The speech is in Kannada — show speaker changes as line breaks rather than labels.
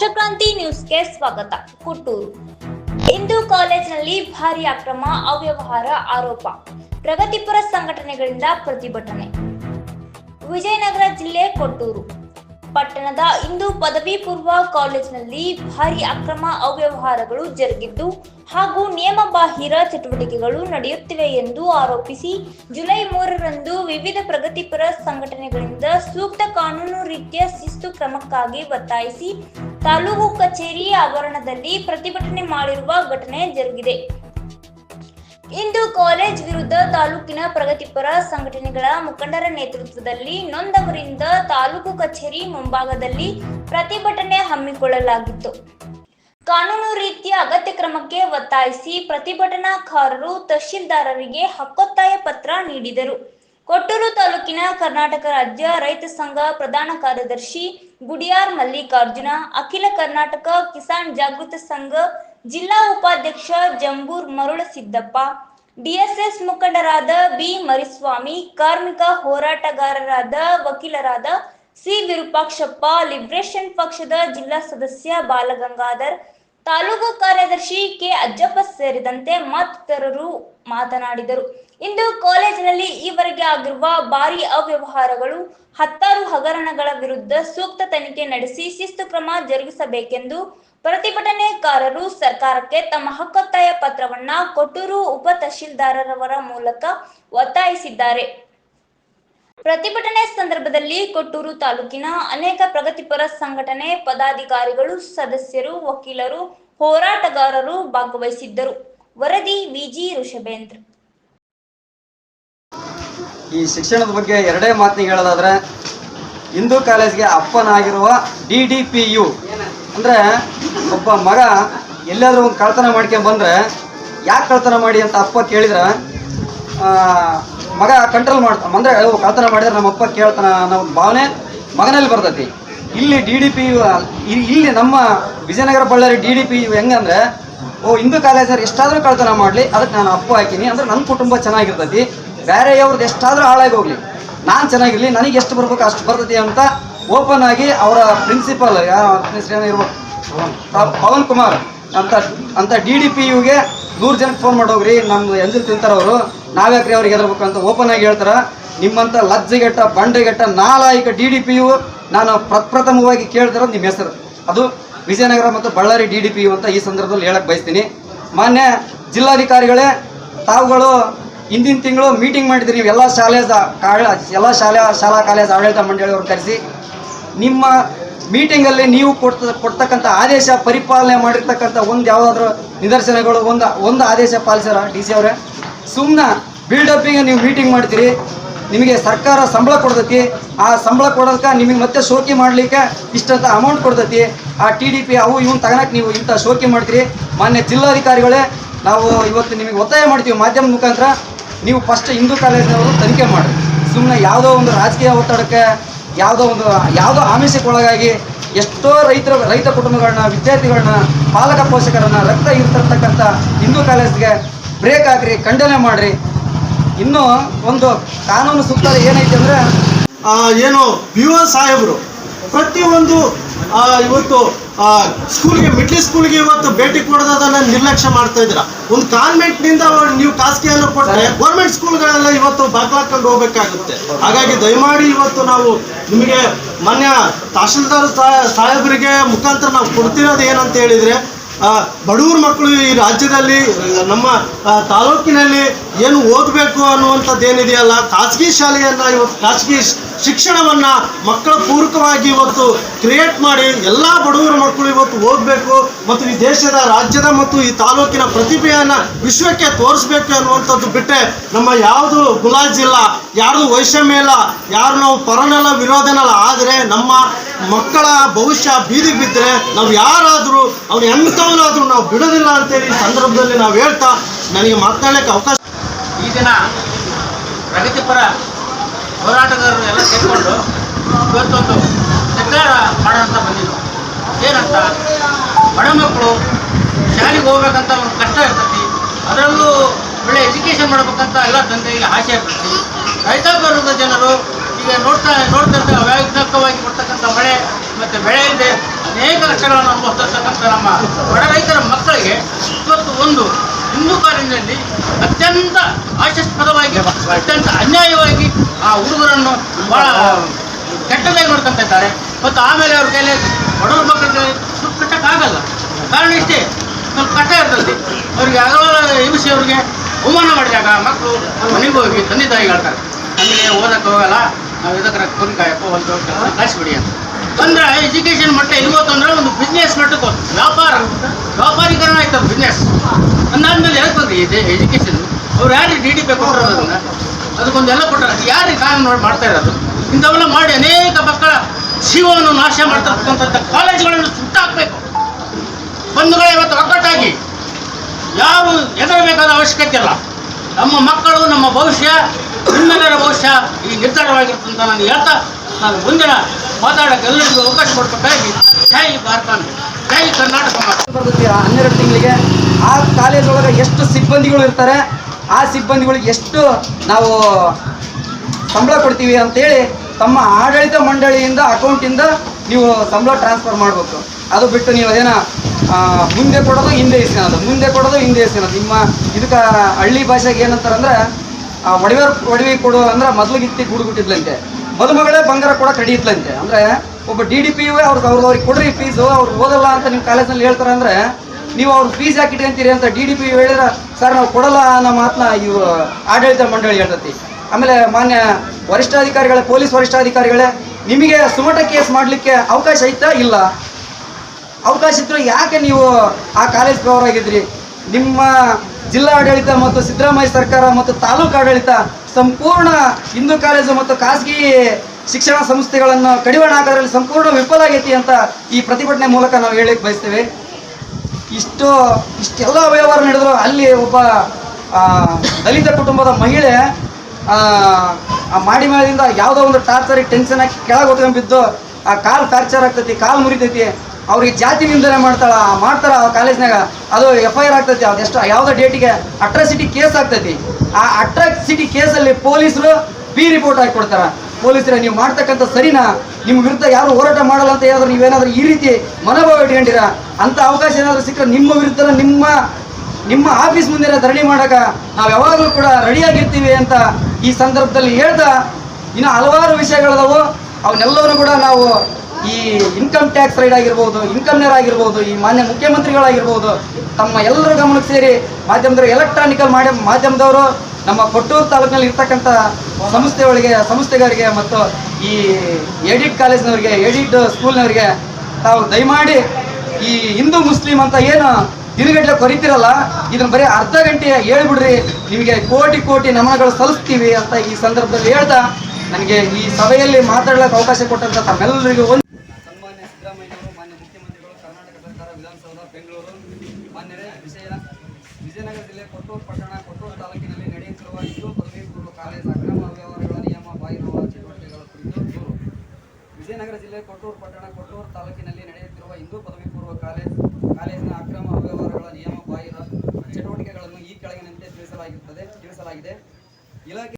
ವರ್ಷಕ್ರಾಂತಿ ನ್ಯೂಸ್ಗೆ ಸ್ವಾಗತ. ಕುಟ್ಟೂರು ಇಂದು ಕಾಲೇಜಿನಲ್ಲಿ ಭಾರಿ ಅಕ್ರಮ ಅವ್ಯವಹಾರ ಆರೋಪ. ಪ್ರಗತಿಪರ ಸಂಘಟನೆಗಳಿಂದ ಪ್ರತಿಭಟನೆ. ವಿಜಯನಗರ ಜಿಲ್ಲೆ ಕೊಟ್ಟೂರು. ಪಟ್ಟಣದ ಇಂದು ಪದವಿ ಪೂರ್ವ ಕಾಲೇಜಿನಲ್ಲಿ ಭಾರಿ ಅಕ್ರಮ ಅವ್ಯವಹಾರಗಳು ಜರುಗಿದ್ದು ಹಾಗೂ ನಿಯಮಬಾಹಿರ ಚಟುವಟಿಕೆಗಳು ನಡೆಯುತ್ತಿವೆ ಎಂದು ಆರೋಪಿಸಿ ಜುಲೈ ಮೂರರಂದು ವಿವಿಧ ಪ್ರಗತಿಪರ ಸಂಘಟನೆಗಳಿಂದ ಸೂಕ್ತ ಕಾನೂನು ರೀತಿಯ ಶಿಸ್ತು ಕ್ರಮಕ್ಕಾಗಿ ಒತ್ತಾಯಿಸಿ ತಾಲೂಕು ಕಚೇರಿ ಆವರಣದಲ್ಲಿ ಪ್ರತಿಭಟನೆ ಮಾಡಿರುವ ಘಟನೆ ಜರುಗಿದೆ. ಇಂದು ಕಾಲೇಜ್ ವಿರುದ್ಧ ತಾಲೂಕಿನ ಪ್ರಗತಿಪರ ಸಂಘಟನೆಗಳ ಮುಖಂಡರ ನೇತೃತ್ವದಲ್ಲಿ ನೊಂದವರಿಂದ ತಾಲೂಕು ಕಚೇರಿ ಮುಂಭಾಗದಲ್ಲಿ ಪ್ರತಿಭಟನೆ ಹಮ್ಮಿಕೊಳ್ಳಲಾಗಿತ್ತು. ಕಾನೂನು ರೀತಿಯ ಅಗತ್ಯ ಕ್ರಮಕ್ಕೆ ಒತ್ತಾಯಿಸಿ ಪ್ರತಿಭಟನಾಕಾರರು ತಹಶೀಲ್ದಾರರಿಗೆ ಹಕ್ಕೊತ್ತಾಯ ಪತ್ರ ನೀಡಿದರು. ಕೊಟ್ಟೂರು ತಾಲೂಕಿನ ಕರ್ನಾಟಕ ರಾಜ್ಯ ರೈತ ಸಂಘ ಪ್ರಧಾನ ಕಾರ್ಯದರ್ಶಿ ಗುಡಿಯಾರ್ ಮಲ್ಲಿಕಾರ್ಜುನ, ಅಖಿಲ ಕರ್ನಾಟಕ ಕಿಸಾನ್ ಜಾಗೃತ ಸಂಘ ಜಿಲ್ಲಾ ಉಪಾಧ್ಯಕ್ಷ ಜಂಬೂರ್ ಮರುಳ ಸಿದ್ದಪ್ಪ, ಡಿಎಸ್ಎಸ್ ಮುಖಂಡರಾದ ಬಿ ಮರಿಸ್ವಾಮಿ, ಕಾರ್ಮಿಕ ಹೋರಾಟಗಾರರಾದ ವಕೀಲರಾದ ಸಿ ವಿರೂಪಾಕ್ಷಪ್ಪ, ಲಿಬ್ರೇಷನ್ ಪಕ್ಷದ ಜಿಲ್ಲಾ ಸದಸ್ಯ ಬಾಲಗಂಗಾಧರ್, ತಾಲೂಕು ಕಾರ್ಯದರ್ಶಿ ಕೆ ಅಜ್ಜಪ್ಪ ಸೇರಿದಂತೆ ಮತ್ತಿತರರು ಮಾತನಾಡಿದರು. ಇಂದು ಕಾಲೇಜಿನಲ್ಲಿ ಈವರೆಗೆ ಆಗಿರುವ ಭಾರಿ ಅವ್ಯವಹಾರಗಳು, ಹತ್ತಾರು ಹಗರಣಗಳ ವಿರುದ್ಧ ಸೂಕ್ತ ತನಿಖೆ ನಡೆಸಿ ಶಿಸ್ತು ಕ್ರಮ ಜರುಗಿಸಬೇಕೆಂದು ಪ್ರತಿಭಟನೆಕಾರರು ಸರ್ಕಾರಕ್ಕೆ ತಮ್ಮ ಹಕ್ಕೊತ್ತಾಯ ಪತ್ರವನ್ನ ಕೊಟ್ಟೂರು ಉಪ ತಹಶೀಲ್ದಾರರವರ ಮೂಲಕ ಒತ್ತಾಯಿಸಿದ್ದಾರೆ. ಪ್ರತಿಭಟನೆ ಸಂದರ್ಭದಲ್ಲಿ ಕೊಟ್ಟೂರು ತಾಲೂಕಿನ ಅನೇಕ ಪ್ರಗತಿಪರ ಸಂಘಟನೆ ಪದಾಧಿಕಾರಿಗಳು, ಸದಸ್ಯರು, ವಕೀಲರು, ಹೋರಾಟಗಾರರು ಭಾಗವಹಿಸಿದ್ದರು. ವರದಿ ವಿಜಿ ಋಷಭೇಂದ್ರ.
ಈ ಶಿಕ್ಷಣದ ಬಗ್ಗೆ ಎರಡೇ ಮಾತಿಗೆ ಹೇಳೋದಾದ್ರೆ ಹಿಂದೂ ಕಾಲೇಜ್ಗೆ ಅಪ್ಪನಾಗಿರುವ ಡಿ ಡಿ ಪಿ ಯು. ಅಂದರೆ ಒಬ್ಬ ಮಗ ಎಲ್ಲಾದರೂ ಒಂದು ಕಳ್ತನ ಮಾಡ್ಕೊಂಡ್ ಬಂದ್ರೆ ಯಾಕೆ ಕಳ್ತನ ಮಾಡಿ ಅಂತ ಅಪ್ಪ ಕೇಳಿದ್ರೆ ಮಗ ಕಂಟ್ರೋಲ್ ಮಾಡ್ತಾನೆ ಅಂದರೆ ಕಳ್ತನ ಮಾಡಿದ್ರೆ ನಮ್ಮ ಅಪ್ಪ ಕೇಳ್ತಾನ ಅನ್ನೋ ಒಂದು ಭಾವನೆ ಮಗನಲ್ಲಿ ಬರ್ತೈತಿ. ಇಲ್ಲಿ ಡಿ ಡಿ ಪಿ ಯು, ಇಲ್ಲಿ ನಮ್ಮ Vijayanagara Ballari D D P U ಹೆಂಗಂದ್ರೆ, ಓ ಹಿಂದೂ ಕಾಲೇಜರ್ ಎಷ್ಟಾದರೂ ಕಳ್ತನ ಮಾಡಲಿ, ಅದಕ್ಕೆ ನಾನು ಅಪ್ಪು ಹಾಕಿನಿ, ಅಂದ್ರೆ ನನ್ನ ಕುಟುಂಬ ಚೆನ್ನಾಗಿರ್ತೈತಿ. ಬೇರೆಯವ್ರದ್ದು ಎಷ್ಟಾದರೂ ಹಾಳಾಗಿ ಹೋಗಲಿ. ನಾನು ಚೆನ್ನಾಗಿರಲಿ, ನನಗೆ ಎಷ್ಟು ಬರ್ಬೇಕು ಅಷ್ಟು ಬರ್ತದೆ ಅಂತ ಓಪನ್ ಆಗಿ ಅವರ ಪ್ರಿನ್ಸಿಪಲ್ ಪ- ಪವನ್. ಕುಮಾರ್, ಅಂತ ಅಂತ ಡಿ ಡಿ ಪಿ ಯುಗೆ ನೂರು ಜನಕ್ಕೆ ಫೋನ್ ಮಾಡೋಗ್ರಿ ನಮ್ಮ ಎಂಜಲ್ ತಿಂತಾರವರು, ನಾವ್ಯಾಕ್ರಿ ಅವ್ರಿಗೆ ಹೆದರ್ಬೇಕು ಅಂತ ಓಪನ್ ಆಗಿ ಹೇಳ್ತಾರೆ. ನಿಮ್ಮಂಥ ಲಜ್ಜೆಗೆಟ್ಟ, ಬಂಡೆಗೆಟ್ಟ, ನಾಲಾಯಿಕ ಡಿ ಡಿ ಪಿ ಯು ನಾನು ಪ್ರಪ್ರಥಮವಾಗಿ ಕೇಳ್ತಿರೋದು ನಿಮ್ಮ ಹೆಸರು. ಅದು ವಿಜಯನಗರ ಮತ್ತು Ballari D D P U ಅಂತ ಈ ಸಂದರ್ಭದಲ್ಲಿ ಹೇಳಕ್ಕೆ ಬಯಸ್ತೀನಿ. ಮಾನ್ಯ ಜಿಲ್ಲಾಧಿಕಾರಿಗಳೇ, ತಾವುಗಳು ಹಿಂದಿನ ತಿಂಗಳು ಮೀಟಿಂಗ್ ಮಾಡಿದ್ರಿ ನೀವು ಎಲ್ಲ ಶಾಲೆ ಎಲ್ಲ ಶಾಲೆ ಶಾಲಾ ಕಾಲೇಜ್ ಆಡಳಿತ ಮಂಡಳಿಯವರು ಕರೆಸಿ, ನಿಮ್ಮ ಮೀಟಿಂಗಲ್ಲಿ ನೀವು ಕೊಡ್ತ ಕೊಡ್ತಕ್ಕಂಥ ಆದೇಶ ಪರಿಪಾಲನೆ ಮಾಡಿರ್ತಕ್ಕಂಥ ಒಂದು ಯಾವುದಾದ್ರೂ ನಿದರ್ಶನಗಳು, ಒಂದು ಒಂದು ಆದೇಶ ಪಾಲಿಸ್ಯಾರ ಡಿ ಸಿ ಅವರೇ? ಸುಮ್ಮನೆ ಬಿಲ್ಡಪ್ಪಿಗೆ ನೀವು ಮೀಟಿಂಗ್ ಮಾಡ್ತೀರಿ, ನಿಮಗೆ ಸರ್ಕಾರ ಸಂಬಳ ಕೊಡ್ತೈತಿ, ಆ ಸಂಬಳ ಕೊಡೋದಕ್ಕೆ ನಿಮಗೆ ಮತ್ತೆ ಶೋಕಿ ಮಾಡಲಿಕ್ಕೆ ಇಷ್ಟಂತ ಅಮೌಂಟ್ ಕೊಡ್ತೈತಿ, ಆ ಟಿ ಡಿ ಪಿ ಅವು ಇವನ್ ತಗೋಳಕ್ಕೆ ನೀವು ಇಂಥ ಶೋಕಿ ಮಾಡ್ತೀರಿ. ಮಾನ್ಯ ಜಿಲ್ಲಾಧಿಕಾರಿಗಳೇ, ನಾವು ಇವತ್ತು ನಿಮಗೆ ಒತ್ತಾಯ ಮಾಡ್ತೀವಿ ಮಾಧ್ಯಮದ ಮುಖಾಂತರ. ನೀವು ಫಸ್ಟ್ ಹಿಂದೂ ಕಾಲೇಜ್ನವರು ತನಿಖೆ ಮಾಡಿ ಸುಮ್ಮನೆ ಯಾವುದೋ ಒಂದು ರಾಜಕೀಯ ಒತ್ತಡಕ್ಕೆ, ಯಾವುದೋ ಒಂದು, ಯಾವುದೋ ಆಮಿಷಕ್ಕೆ ಒಳಗಾಗಿ ಎಷ್ಟೋ ರೈತರ, ರೈತ ಕುಟುಂಬಗಳನ್ನ, ವಿದ್ಯಾರ್ಥಿಗಳನ್ನ, ಪಾಲಕ ಪೋಷಕರನ್ನ ರಕ್ತ ಇರ್ತಿರ್ತಕ್ಕಂಥ ಹಿಂದೂ ಕಾಲೇಜ್ಗೆ ಬ್ರೇಕ್ ಹಾಕ್ರಿ, ಖಂಡನೆ ಮಾಡಿರಿ. ಇನ್ನೂ ಒಂದು ಕಾನೂನು ಸುತ್ತ ಏನೈತೆ ಅಂದ್ರೆ
ಏನು ಬಿ ಒ ಸಾಹೇಬರು, ಪ್ರತಿಯೊಂದು ಇವತ್ತು ಸ್ಕೂಲ್ಗೆ ಮಿಡ್ಲ್ ಸ್ಕೂಲ್ಗೆ ಇವತ್ತು ಭೇಟಿ ಕೊಡೋದನ್ನ ನಿರ್ಲಕ್ಷ್ಯ ಮಾಡ್ತಾ ಇದ್ದೀರಾ? ಒಂದು ಕಾನ್ವೆಂಟ್ನಿಂದ ನೀವು ಖಾಸಗಿಯನ್ನು ಕೊಟ್ಟರೆ ಗೌರ್ಮೆಂಟ್ ಸ್ಕೂಲ್ಗಳೆಲ್ಲ ಇವತ್ತು ಬಾಗ್ಲಾಕೊಂಡು ಹೋಗ್ಬೇಕಾಗುತ್ತೆ. ಹಾಗಾಗಿ ದಯಮಾಡಿ ಇವತ್ತು ನಾವು ನಿಮಗೆ ಮಾನ್ಯ ತಹಶೀಲ್ದಾರ್ ಸಾಹೇಬರಿಗೆ ಮುಖಾಂತರ ನಾವು ಕೊಡ್ತಿರೋದು ಏನಂತ ಹೇಳಿದ್ರೆ ಬಡವ್ರ ಮಕ್ಕಳು ಈ ರಾಜ್ಯದಲ್ಲಿ ನಮ್ಮ ತಾಲೂಕಿನಲ್ಲಿ ಏನು ಓದಬೇಕು ಅನ್ನುವಂಥದ್ದು ಏನಿದೆಯಲ್ಲ ಖಾಸಗಿ ಶಾಲೆಯನ್ನು ಇವತ್ತು ಖಾಸಗಿ ಶಿಕ್ಷಣವನ್ನ ಮಕ್ಕಳ ಪೂರಕವಾಗಿ ಇವತ್ತು ಕ್ರಿಯೇಟ್ ಮಾಡಿ ಎಲ್ಲ ಬಡವರ ಮಕ್ಕಳು ಇವತ್ತು ಓದಬೇಕು ಮತ್ತು ಈ ದೇಶದ, ರಾಜ್ಯದ ಮತ್ತು ಈ ತಾಲೂಕಿನ ಪ್ರತಿಭೆಯನ್ನ ವಿಶ್ವಕ್ಕೆ ತೋರಿಸ್ಬೇಕು ಅನ್ನುವಂಥದ್ದು ಬಿಟ್ಟರೆ ನಮ್ಮ ಯಾವುದು ಗುಲಾಜಿಲ್ಲ ಯಾರ್ದು ವೈಷಮ್ಯ ಇಲ್ಲ, ಯಾರು ನಾವು ಪರನಲ್ಲ ವಿರೋಧನಲ್ಲ. ಆದರೆ ನಮ್ಮ ಮಕ್ಕಳ ಭವಿಷ್ಯ ಬೀದಿಗೆ ಬಿದ್ದರೆ ನಾವು ಯಾರಾದರೂ, ಅವ್ರು ಎಂಥವನಾದರೂ ನಾವು ಬಿಡೋದಿಲ್ಲ ಅಂತೇಳಿ ಈ ಸಂದರ್ಭದಲ್ಲಿ ನಾವು ಹೇಳ್ತಾ, ನನಗೆ ಮಾತನಾಡಲಿಕ್ಕೆ ಅವಕಾಶ
ಈ ದಿನ ಪ್ರಗತಿಪರ ಹೋರಾಟಗಾರರು ಎಲ್ಲ ಸೇರಿಕೊಂಡು ಇವತ್ತೊಂದು ನಿರ್ಧಾರ ಮಾಡೋಂತ ಬಂದಿದ್ದು. ಏನಂತ? ಬಡ ಮಕ್ಕಳು ಶಾಲೆಗೆ ಹೋಗ್ಬೇಕಂತ ಒಂದು ಕಷ್ಟ ಇರ್ತೈತಿ. ಅದರಲ್ಲೂ ಒಳ್ಳೆ ಎಜುಕೇಷನ್ ಮಾಡ್ಬೇಕಂತ ಎಲ್ಲ ತಂದೆಗೆ ಆಸೆ ಇರ್ತೈತಿ. ರೈತ ವರ್ಗದ ಜನರು ಈಗ ನೋಡ್ತಾ ನೋಡ್ತಾ ಅವ್ಯಾಜ್ಞಕವಾಗಿ ಕೊಡ್ತಕ್ಕಂಥ ಮಳೆ ಮತ್ತು ಬೆಳೆ ಇಲ್ಲದೆ ಅನೇಕ ಕಷ್ಟಗಳನ್ನು ಅನುಭವಿಸ್ತಕ್ಕಂಥ ನಮ್ಮ ಬಡ ರೈತರ ಮಕ್ಕಳಿಗೆ ಇವತ್ತು ಒಂದು ಹಿಂದೂ ಕಾಲೇಜಿನಲ್ಲಿ ಅತ್ಯಂತ ಆಶಾಸ್ಪದವಾಗಿ, ಅತ್ಯಂತ ಅನ್ಯಾಯವಾಗಿ ಆ ಹುಡುಗರನ್ನು ಬಹಳ ಕೆಟ್ಟದಾಗಿ ನೋಡ್ಕೊಂತ ಇದ್ದಾರೆ. ಮತ್ತು ಆಮೇಲೆ ಅವ್ರ ಕೈಲಿ ಬಡವ್ರ ಮಕ್ಕಳಿಗೆ ದುಡ್ಡು ಕಟ್ಟಕ್ಕಾಗಲ್ಲ ಕಾರಣ ಇಷ್ಟೇ ಸ್ವಲ್ಪ ಕಷ್ಟ ಇರ್ತದೆ ಅವ್ರಿಗೆ ಹಲವಾರು ಹಿಂಸೆ ಅವ್ರಿಗೆ ಅವಮಾನ ಮಾಡಿದಾಗ ಮಕ್ಕಳು ಮನೆಗೆ ಹೋಗಿ ತಂದೆ ತಾಯಿಗೆ ಹೇಳ್ತಾರೆ, ನಮಗೆ ಓದಕ್ಕೆ ಹೋಗಲ್ಲ, ನಾವು ಇದಕ್ಕೆ ಕುರಿಕಾಯಪ್ಪ ಒಂದು ಕಳಿಸ್ಬಿಡಿ ಅಂತ. ಅಂದ್ರೆ ಎಜುಕೇಶನ್ ಮಟ್ಟ ಎಲ್ಲಿ ಹೋತು ಅಂದ್ರೆ ಒಂದು ಬಿಸ್ನೆಸ್ ಮಟ್ಟಕ್ಕೆ ಹೋತು ವ್ಯಾಪಾರ ವ್ಯಾಪಾರೀಕರಣ ಆಯ್ತು ಬಿಸ್ನೆಸ್ ಅಂದಾದ್ಮೇಲೆ ಎದಕ್ಕೆ ಬಂದ್ರಿ ಇದೆ ಎಜುಕೇಶನ್ ಅವ್ರು ಯಾರಿಗೆ ಡಿ ಡಿ ಪಿ ಕೊಟ್ಟರು ಅದನ್ನ? ಅದಕ್ಕೊಂದೆಲ್ಲ ಕೊಟ್ಟರೆ ಯಾರಿಗೆ ಕಾರಣ ನೋಡಿ ಮಾಡ್ತಾ ಇರೋದು? ಇಂಥವೆಲ್ಲ ಮಾಡಿ ಅನೇಕ ಮಕ್ಕಳ ಜೀವವನ್ನು ನಾಶ ಮಾಡ್ತಕ್ಕಂಥ ಕಾಲೇಜುಗಳನ್ನು ಸುಟ್ಟಾಕಬೇಕು. ಬಂಧುಗಳು, ಇವತ್ತು ಒಗ್ಗಟ್ಟಾಗಿ ಯಾರು ಹೆದರಬೇಕಾದ ಅವಶ್ಯಕತೆ ಇಲ್ಲ. ನಮ್ಮ ಮಕ್ಕಳು, ನಮ್ಮ ಭವಿಷ್ಯ ಹಿನ್ನೆಲೆಯ ಭವಿಷ್ಯ ಈ ನಿರ್ಧಾರವಾಗಿರ್ತಂತ ನಾನು ಹೇಳ್ತಾ, ನಾನು ಮುಂದಿನ ಮಾತಾಡೋಕೆ ಎಲ್ಲರಿಗೂ ಅವಕಾಶ ಕೊಡಬೇಕಾಗಿ ಜೈ ಭಾರತ ಜೈ ಕರ್ನಾಟಕ
ಹನ್ನೆರಡು ತಿಂಗಳಿಗೆ? ಆ ಕಾಲೇಜ್ ಒಳಗೆ ಎಷ್ಟು ಸಿಬ್ಬಂದಿಗಳು ಇರ್ತಾರೆ? ಆ ಸಿಬ್ಬಂದಿಗಳಿಗೆ ಎಷ್ಟು ನಾವು ಸಂಬಳ ಕೊಡ್ತೀವಿ ಅಂತೇಳಿ ತಮ್ಮ ಆಡಳಿತ ಮಂಡಳಿಯಿಂದ, ಅಕೌಂಟಿಂದ ನೀವು ಸಂಬಳ ಟ್ರಾನ್ಸ್ಫರ್ ಮಾಡಬೇಕು. ಅದು ಬಿಟ್ಟು ನೀವು ಅದೇನ ಮುಂದೆ ಕೊಡೋದು, ಹಿಂದೆ ಇಸ್ಕೊಳೋದು ಮುಂದೆ ಕೊಡೋದು, ಹಿಂದೆ ಇಸ್ಕೊಳೋದು ನಿಮ್ಮ ಇದಕ್ಕೆ ಹಳ್ಳಿ ಭಾಷೆಗೆ ಏನಂತಾರಂದ್ರೆ ಒಡವೆ ಒಡವೆ ಕೊಡು ಅಂದ್ರೆ ಮೊದಲು ಗಿತ್ತಿ ಗುಡುಗುಟ್ಟಿದ್ಲಂತೆ ಮದುಮಗಳೇ ಬಂಗಾರ ಕೂಡ ರೆಡಿ ಅಂದರೆ ಒಬ್ಬ ಡಿ ಡಿ ಪಿ ಅವ್ರಿಗೆ ಅವ್ರಿಗೆ ಅವ್ರಿಗೆ ಕೊಡ್ರಿ ಫೀಸು ಅವ್ರು ಓದಲ್ಲ ಅಂತ ನಿಮ್ಮ ಕಾಲೇಜ್ನಲ್ಲಿ ಹೇಳ್ತಾರೆ ಅಂದ್ರೆ ನೀವು ಅವ್ರ ಫೀಸ್ ಯಾಕೆ ಇಟ್ಕೊಂತೀರಿ ಅಂತ ಡಿ ಡಿ ಪಿ ಹೇಳಿದ್ರೆ, ಸರ್, ನಾವು ಕೊಡಲ್ಲ ಅನ್ನೋ ಮಾತನ್ನ ಇವು ಆಡಳಿತ ಮಂಡಳಿ ಹೇಳ್ತತಿ. ಆಮೇಲೆ ಮಾನ್ಯ ವರಿಷ್ಠಾಧಿಕಾರಿಗಳೇ, ಪೊಲೀಸ್ ವರಿಷ್ಠಾಧಿಕಾರಿಗಳೇ, ನಿಮಗೆ ಸುಮಟ ಕೇಸ್ ಮಾಡಲಿಕ್ಕೆ ಅವಕಾಶ ಐತಾ ಇಲ್ಲ. ಅವಕಾಶ ಇದ್ರೆ ಯಾಕೆ ನೀವು ಆ ಕಾಲೇಜ್ ಕವರ್ ಆಗಿದ್ರಿ ನಿಮ್ಮ ಜಿಲ್ಲಾ ಆಡಳಿತ ಮತ್ತು ಸಿದ್ದರಾಮಯ್ಯ ಸರ್ಕಾರ ಮತ್ತು ತಾಲೂಕು ಆಡಳಿತ ಸಂಪೂರ್ಣ ಹಿಂದೂ ಕಾಲೇಜು ಮತ್ತು ಖಾಸಗಿ ಶಿಕ್ಷಣ ಸಂಸ್ಥೆಗಳನ್ನು ಕಡಿವಾಣ ಹಾಕೋದ್ರಲ್ಲಿ ಸಂಪೂರ್ಣ ವಿಫಲ ಆಗೈತಿ ಅಂತ ಈ ಪ್ರತಿಭಟನೆ ಮೂಲಕ ನಾವು ಹೇಳಕ್ಕೆ ಬಯಸ್ತೇವೆ. ಇಷ್ಟು, ಇಷ್ಟೆಲ್ಲ ಅವ್ಯವಹಾರ ನಡೆದ್ರು ಅಲ್ಲಿ ಒಬ್ಬ ದಲಿತ ಕುಟುಂಬದ ಮಹಿಳೆ ಮಾಡಿ ಮೇಳದಿಂದ ಯಾವುದೋ ಒಂದು ಟಾರ್ಚರಿಗೆ ಟೆನ್ಷನ್ ಹಾಕಿ ಕೆಳಗೆ ಹೊತ್ಕೊಂಡ್ಬಿದ್ದು, ಆ ಕಾಲು ಟಾರ್ಚರ್ ಆಗ್ತೈತಿ, ಕಾಲು ಮುರಿತೈತಿ. ಅವ್ರಿಗೆ ಜಾತಿ ನಿಂದನೆ ಮಾಡ್ತಾಳ ಮಾಡ್ತಾರ ಕಾಲೇಜ್ನಾಗ, ಅದು ಎಫ್ ಐ ಆರ್ ಆಗ್ತೈತಿ ಅದು ಎಷ್ಟು ಯಾವುದೋ ಡೇಟಿಗೆ ಅಟ್ರಾಸಿಟಿ ಕೇಸ್ ಆಗ್ತೈತಿ. ಆ ಅಟ್ರಾಸಿಟಿ ಕೇಸಲ್ಲಿ ಪೊಲೀಸರು ಪಿ ರಿಪೋರ್ಟ್ ಹಾಕಿ ಕೊಡ್ತಾರ ಪೊಲೀಸರೇ, ನೀವು ಮಾಡ್ತಕ್ಕಂಥ ಸರಿನಾ? ನಿಮ್ಮ ವಿರುದ್ಧ ಯಾರು ಹೋರಾಟ ಮಾಡಲ್ಲ ಅಂತ ಹೇಳಿದ್ರೆ ನೀವೇನಾದರೂ ಈ ರೀತಿ ಮನೋಭಾವ ಇಟ್ಕೊಂಡಿರ? ಅಂತ ಅವಕಾಶ ಏನಾದರೂ ಸಿಕ್ಕರೆ ನಿಮ್ಮ ವಿರುದ್ಧ ನಿಮ್ಮ ನಿಮ್ಮ ಆಫೀಸ್ ಮುಂದೆ ಧರಣಿ ಮಾಡಕ ನಾವು ಯಾವಾಗಲೂ ಕೂಡ ರೆಡಿಯಾಗಿರ್ತೀವಿ ಅಂತ ಈ ಸಂದರ್ಭದಲ್ಲಿ ಹೇಳ್ತಾ ಇನ್ನು ಹಲವಾರು ವಿಷಯಗಳದವು. ಅವನ್ನೆಲ್ಲವನ್ನು ಕೂಡ ನಾವು ಈ ಇನ್ಕಮ್ ಟ್ಯಾಕ್ಸ್ ರೈಡ್ ಆಗಿರ್ಬೋದು ಇನ್ಕಮ್ನರ್ ಆಗಿರ್ಬೋದು, ಈ ಮಾನ್ಯ ಮುಖ್ಯಮಂತ್ರಿಗಳಾಗಿರ್ಬೋದು, ತಮ್ಮ ಎಲ್ಲರ ಗಮನಕ್ಕೆ ಸೇರಿ ಮಾಧ್ಯಮದವರು ಎಲೆಕ್ಟ್ರಾನಿಕಲ್ ಮಾಡಿ ಮಾಧ್ಯಮದವರು ನಮ್ಮ ಕೊಟ್ಟೂರು ತಾಲೂಕಿನಲ್ಲಿ ಇರ್ತಕ್ಕಂಥ ಸಂಸ್ಥೆಗಳಿಗೆ ಸಂಸ್ಥೆಗಳಿಗೆ ಮತ್ತು ಈ ಎಡಿಟ್ ಕಾಲೇಜ್ನವರಿಗೆ ಎಡಿಟ್ ಸ್ಕೂಲ್ನವರಿಗೆ ತಾವು ದಯಮಾಡಿ ಈ ಹಿಂದೂ ಮುಸ್ಲಿಂ ಅಂತ ಏನು ದಿನಗಟ್ಟಲೆ ಕೊರಿತಿರಲ್ಲ, ಇದನ್ನ ಬರೀ ಅರ್ಧ ಗಂಟೆ ಹೇಳ್ಬಿಡ್ರಿ, ನಿಮಗೆ ಕೋಟಿ ಕೋಟಿ ನಮನಗಳು ಸಲ್ಲಿಸ್ತೀವಿ ಅಂತ ಈ ಸಂದರ್ಭದಲ್ಲಿ ಹೇಳ್ತಾ, ನನಗೆ ಈ ಸಭೆಯಲ್ಲಿ ಮಾತಾಡಲಿಕ್ಕೆ ಅವಕಾಶ ಕೊಟ್ಟಂತ ತಮ್ಮೆಲ್ಲರಿಗೂ ಸನ್ಮಾನ್ಯ ಸಿದ್ದರಾಮಯ್ಯವರು ಮಾನ್ಯ ಮುಖ್ಯಮಂತ್ರಿಗಳು ಕರ್ನಾಟಕ ಸರ್ಕಾರ ವಿಧಾನಸೌಧ ಬೆಂಗಳೂರು. ಮಾನ್ಯರೇ ವಿಜಯ ವಿಜಯನಗರ ಜಿಲ್ಲೆ ಕೊಟ್ಟೂರು ಪಟ್ಟಣ, ಕೊಟ್ಟೂರು ತಾಲೂಕಿನಲ್ಲಿ ನಡೆಯುತ್ತಿರುವ ಹಿಂದೂ ಪದವಿ ಪೂರ್ವ ಕಾಲೇಜು ಅಕ್ರಮ ಅವ್ಯವಹಾರಗಳ ನಿಯಮ ಬಾಹಿರುವ ಚಟುವಟಿಕೆಗಳ ಕುರಿತು ದೂರು. ವಿಜಯನಗರ ಜಿಲ್ಲೆ ಕೊಟ್ಟೂರು ಪಟ್ಟಣ, ಕೊಟ್ಟೂರು ತಾಲೂಕಿನಲ್ಲಿ ನಡೆಯುತ್ತಿರುವ ಹಿಂದೂ ಪದವಿ ಪೂರ್ವ ಕಾಲೇಜ್ ಕಾಲೇಜಿನ ಅಕ್ರಮ ಅವ್ಯವಹಾರಗಳ ನಿಯಮ ಬಾಹಿರ ಚಟುವಟಿಕೆಗಳನ್ನು ಈ ಕೆಳಗಿನಂತೆ ತಿಳಿಸಲಾಗಿರುತ್ತದೆ ತಿಳಿಸಲಾಗಿದೆ. ಇಲಾಖೆ